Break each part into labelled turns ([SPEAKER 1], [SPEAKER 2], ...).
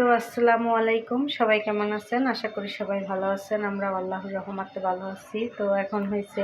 [SPEAKER 1] তো আসসালামু আলাইকুম, সবাই কেমন আছেন? আশা করি সবাই ভালো আছেন। আমরা আল্লাহর রহমাতে ভালো আছি। তো এখন হয়েছে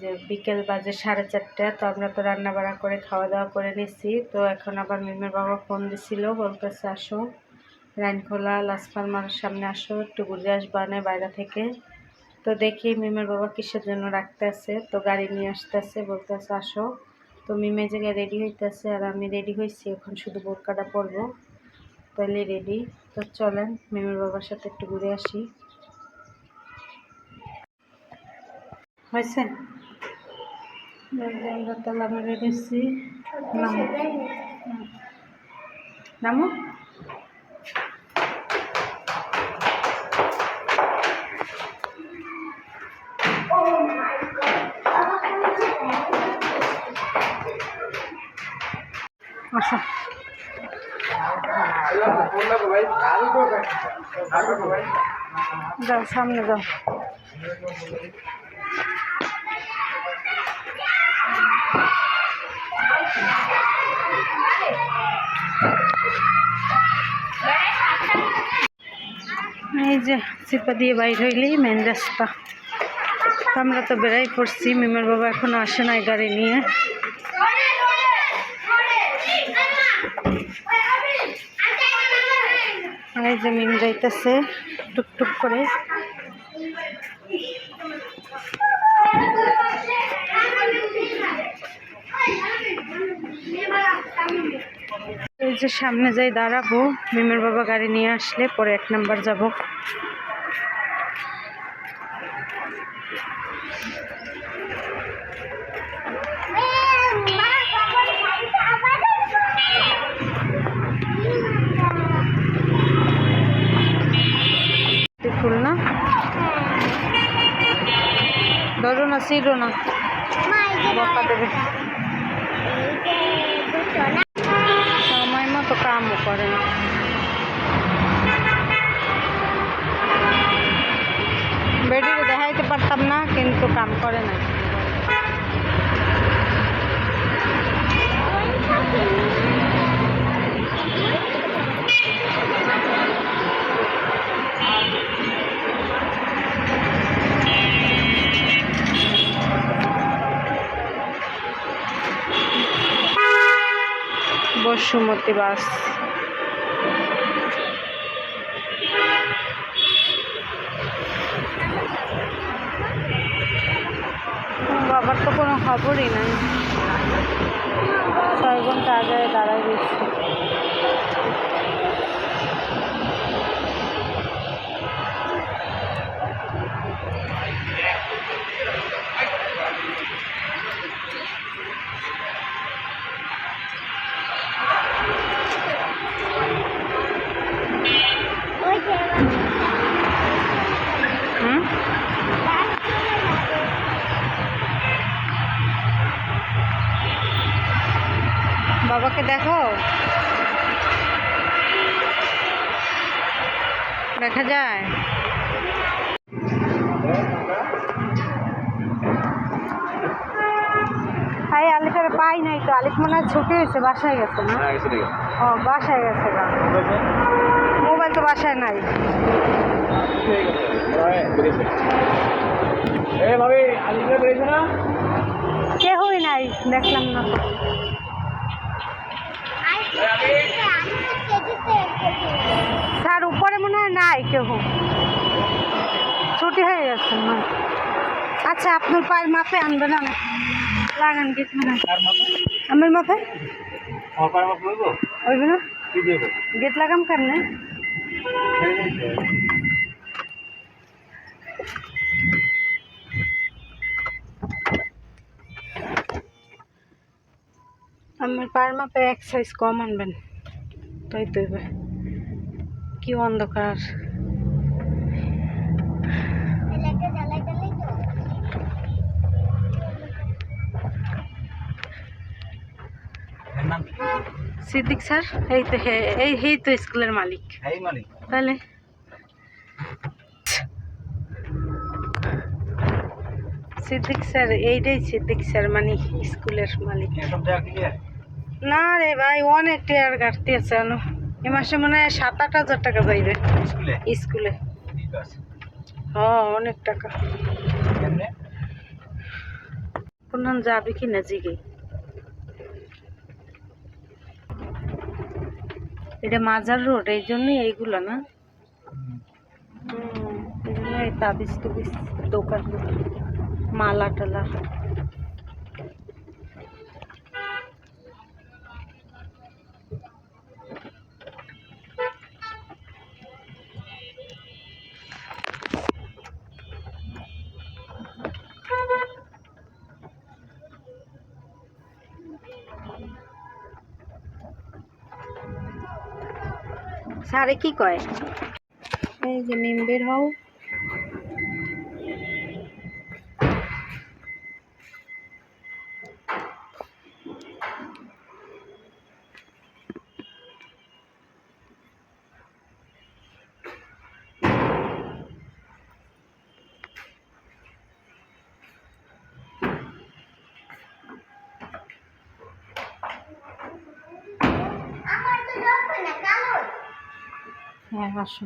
[SPEAKER 1] যে বিকেল বাজে সাড়ে চারটে, তো আমরা তো রান্না বাড়া করে খাওয়া দাওয়া করে নিছি। তো এখন আবার মিমের বাবা ফোন দিছিল, বলতেছে, আসো রাইনখোলা লাসফার্মার সামনে আসো, একটু ঘুরে আসবা বাইরে থেকে। তো দেখি মিমের বাবা কিসের জন্য রাখতে আছে। তো গাড়ি নিয়ে আসতে আসতেছে, বলতেছে, আসো। তো মিমে জায়গায় রেডি হইতেছে, আর আমি রেডি হয়েছি এখন শুধু বোরকাটা পরবো। তাহলে রেডি তো চলেন মিমের বাবার সাথে একটু ঘুরে আসি। হয়েছে? আমরা তাহলে আমি রেডি হচ্ছি। নামো। নামো। যাও সামনে যাও এই যে চিপা দিয়ে বাইর হইলেই মেন রাস্তা আমরা তো বেড়াই পড়ছি মিমের বাবা এখনও আসে নাই গাড়ি নিয়ে এই যে যাইতেছে, টুকটুক করে। এই যে সামনে যাই দাঁড়াবো, মিমের বাবা গাড়ি নিয়ে আসলে পরে এক নাম্বার যাব। ফুল না? ধরো না সিরো না। বকা দেবে। সময় মতো কামও করে না। বেডিকে দেখাইতে পারতাম না, কিন্তু কাম করে না বসুমতী বাস। বাবার তো কোনো খবরই নাই। ছয় ঘণ্টা আগে দাঁড়াই দিচ্ছি যায় ভাই আলিফের পাই নাই তো আলিফ মনে হয় ছুটি হয়েছে বাসায় গেছে না ও বাসায় গেছে মোবাইল তো বাসায় নাই কেহই নাই দেখলাম না তো স্যার উপরে মনে হয় নাই কেউ ছুটি হয়ে গেছে আচ্ছা আপনার পায়ের মাপে আনবে না লাগান মনে আমার মাপে? ওইবে না? গেট লাগাম কেমনে? আমার পায়ের মাপে এক সাইজ কম আনবেন। তাই তো এবার। কি অন্ধকার। সিদ্দিক স্যার এই তো এই এই তো স্কুলের মালিক। তাহলে? সিদ্দিক স্যার এইটাই সিদ্দিক স্যার মানে স্কুলের মালিক। না রে ভাই অনেক টেয়ার ঘাটতি আছে জানো এ মাসে মনে হয় সাত আট হাজার টাকা যাইবে।
[SPEAKER 2] স্কুলে?
[SPEAKER 1] হ্যাঁ অনেক টাকা। কোন যাবে কি না জিগে? এটা মাজার রোড এই জন্যই এইগুলো না? তাবিজ টুবিজ দোকান। মালা টালা সারে কি কয়? এই যে নিম বের হও। হ্যাঁ আসো।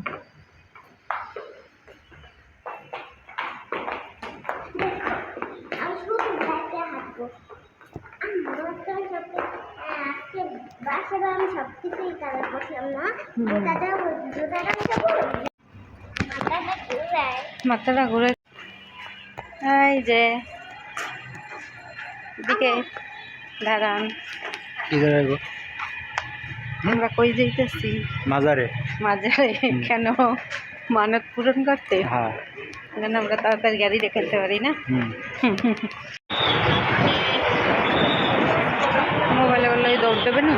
[SPEAKER 3] আমি সব কিছুই বসলাম না জুতাটা জুতাটা মাথাটা
[SPEAKER 1] ঘুরে এই যে দিকে দাঁড়ান।
[SPEAKER 2] কি
[SPEAKER 1] আমরা কই যাইতেছি?
[SPEAKER 2] মাজারে।
[SPEAKER 1] মাঝারে কেন? মানত পূরণ করতে?
[SPEAKER 2] হ্যাঁ।
[SPEAKER 1] এখানে আমরা তাড়াতাড়ি গাড়ি দেখাতে পারি না? মোবাইলে বললে দৌড় দেবে না?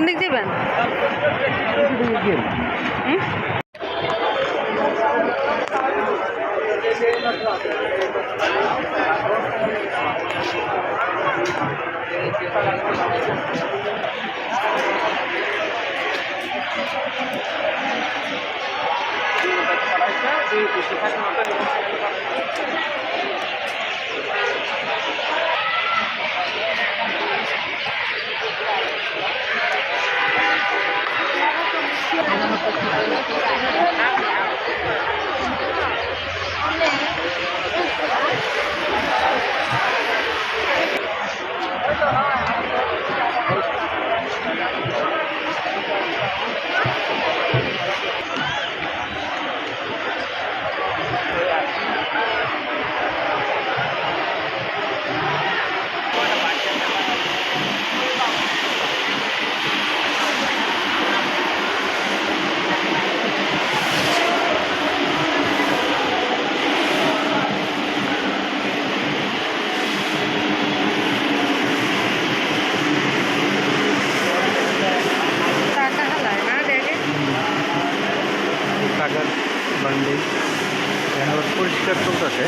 [SPEAKER 1] কোন দিক যাবেন?
[SPEAKER 2] টাকার বান্ডিল এখন আবার পরিষ্কার চলতেছে।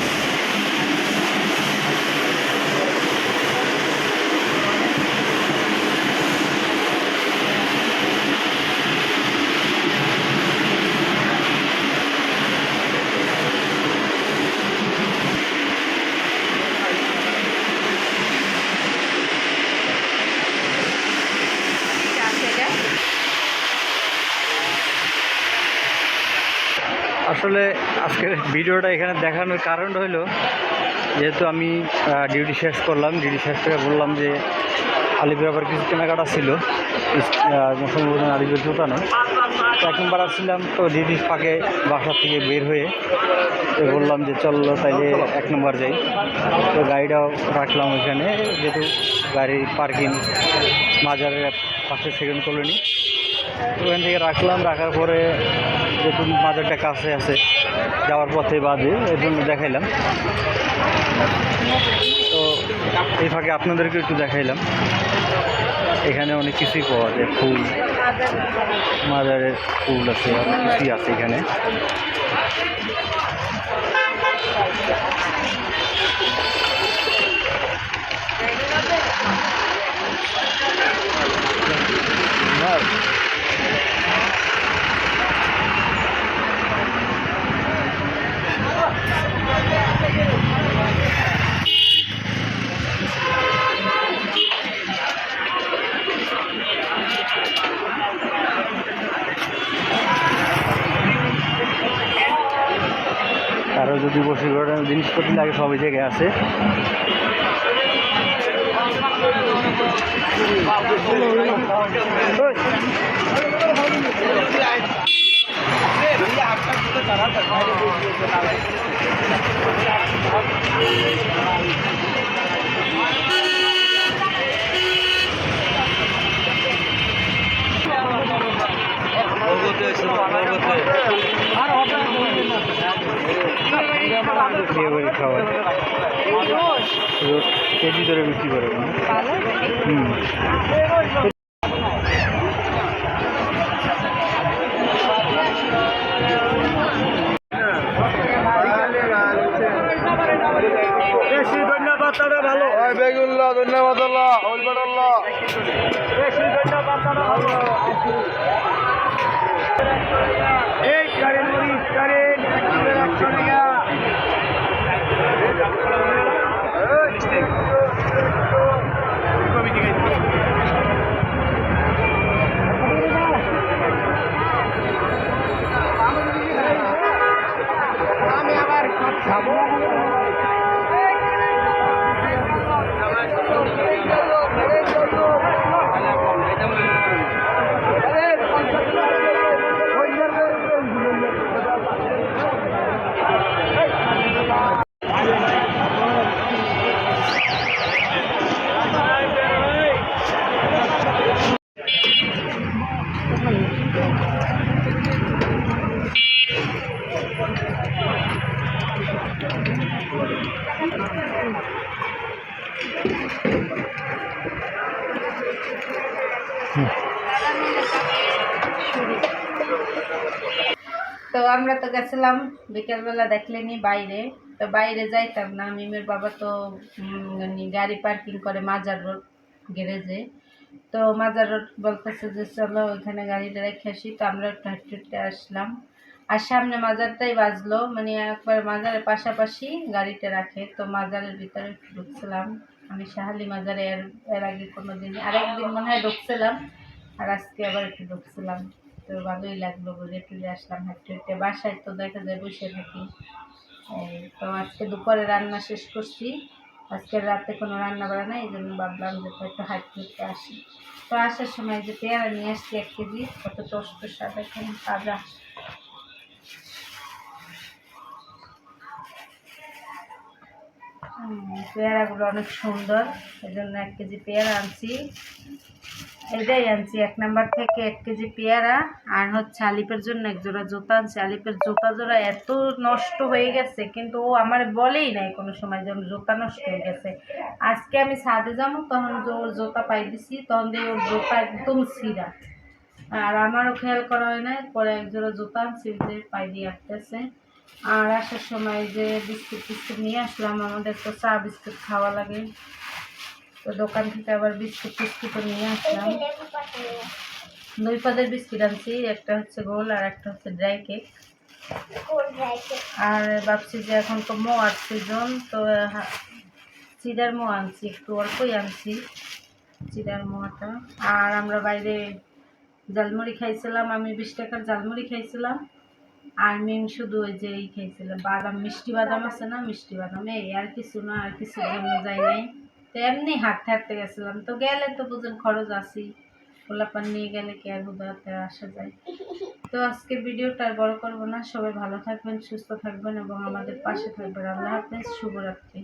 [SPEAKER 2] আসলে আজকের ভিডিওটা এখানে দেখানোর কারণ হলো, যেহেতু আমি ডিউটি শেষ করলাম ডিউটি শেষ করে বললাম যে আলিপুর আবার কিছু কেনাকাটা ছিল সম্ভবত আলিপুর দোকানে তো এক নম্বর আসছিলাম, তো ডিউটির ফাঁকে বাসা থেকে বের হয়ে তো বললাম যে চলল তাইলে এক নম্বর যাই। তো গাড়িটাও রাখলাম ওইখানে, যেহেতু গাড়ির পার্কিং মাজারের পাশে সেকেন্ড কলোনি ওখান থেকে রাখলাম, রাখার পরে যেহেতু মাজারটা কাছে আছে, যাওয়ার পথে বাদে এর জন্য দেখাইলাম। তো এই ফাঁকে আপনাদেরকে একটু দেখাইলাম। এখানে অনেক কিছুই পাওয়া যায়, ফুল, মাজারের ফুল আছে, অনেক কিছুই আছে এখানে। জিনিসপত্র লাগে সব এই জায়গায় আছে। বিয়ে খাবার কেজি ধরে বিক্রি করে ভালো
[SPEAKER 4] বেগুল্লা ধন্যবাদ। আল্লাহ আল্লাহ
[SPEAKER 1] তো আমরা তো গেছিলাম, বিকেলবেলা দেখলেনি বাইরে। তো বাইরে যাইতাম না, মিমের বাবা তো গাড়ি পার্কিং করে মাজার রোড গ্যারেজে তো মাজার রোড বলতেছে যে, চলো ওইখানে গাড়িটা রেখে আসি। তো আমরা একটু হাঁটতে আসলাম। আর সামনে মাজারটাই বাজলো মানে একবার মাজারের পাশাপাশি গাড়িটা রাখে। তো মাজারের ভিতরে ঢুকছিলাম। আমি শাহালি মাজারে এর এর আগে কোনো দিন আরেকদিন মনে হয় ঢুকছিলাম। আর আজকে আবার একটু ঢুকছিলাম। তো ভালোই লাগল ঘুরে টুরে আসলাম হাঁটতে হাঁটতে। বাসায় তো দেখা যায় বসে থাকি। তো আজকে দুপুরে রান্না শেষ করছি। আজকে রাতে কোনো রান্না বাড়া নাই, এই জন্য ভাবলাম যে একটু হাঁটতে হাঁটতে আসি। তো আসার সময় যে পেয়ারা নিয়ে আসছি এক কেজি, কত টস্ট স্বাদ এখন তাজা। পেয়ারাগুলো অনেক সুন্দর। এই জন্য এক কেজি পেয়ারা আনছি। এটাই আনছি, এক নাম্বার থেকে এক কেজি পেয়ারা। আর হচ্ছে আলিপের জন্য এক জোড়া জুতা আনছি। আলিপের জুতা জোড়া এত নষ্ট হয়ে গেছে, কিন্তু ও আমার বলেই নাই কোনো সময় যেমন জুতা নষ্ট হয়ে গেছে। আজকে আমি ছাদে যাব, তখন যে ওর জুতা পাই দিছি তখন দিয়ে ওর জুতা একদম ছিঁড়া। আর আমারও খেয়াল করা হয় না পরে এক জোড়া জুতা আনছি, যে পাই দিয়ে আসতেছে আর আসার সময় যে বিস্কুট টিস্কুট নিয়ে আসলাম আমাদের তো চা বিস্কুট খাওয়া লাগে। তো দোকান থেকে আবার বিস্কুট টিস্কুটও নিয়ে আসলাম। দুই পদের বিস্কিট আনছি একটা হচ্ছে গোল আর একটা হচ্ছে ড্রাই কেক। আর ভাবছি যে এখন তো মোয়ার সিজন তো চিড়ার মোয়া আনছি একটু অল্পই আনছি চিড়ার মোয়াটা। আর আমরা বাইরে জালমুড়ি খাইছিলাম আমি বিশ টাকার জালমুড়ি খাইছিলাম। আর মিম শুধু ওই যে এই খেয়েছিলাম বাদাম, মিষ্টি বাদাম আছে না, মিষ্টি বাদাম, এই আর কিছু না, আর কিছু জন্য যাই নাই। তো এমনি হাঁটতে হাঁটতে গেছিলাম। তো গেলে তো বুঝুন খরচ আছি গোলাপান নিয়ে গেলে কি আর হুদাতে আসা যায়? তো আজকে ভিডিওটা আর বড় করব না। সবাই ভালো থাকবেন, সুস্থ থাকবেন এবং আমাদের পাশে থাকবেন। আল্লাহ হাফেজ, শুভরাত্রি।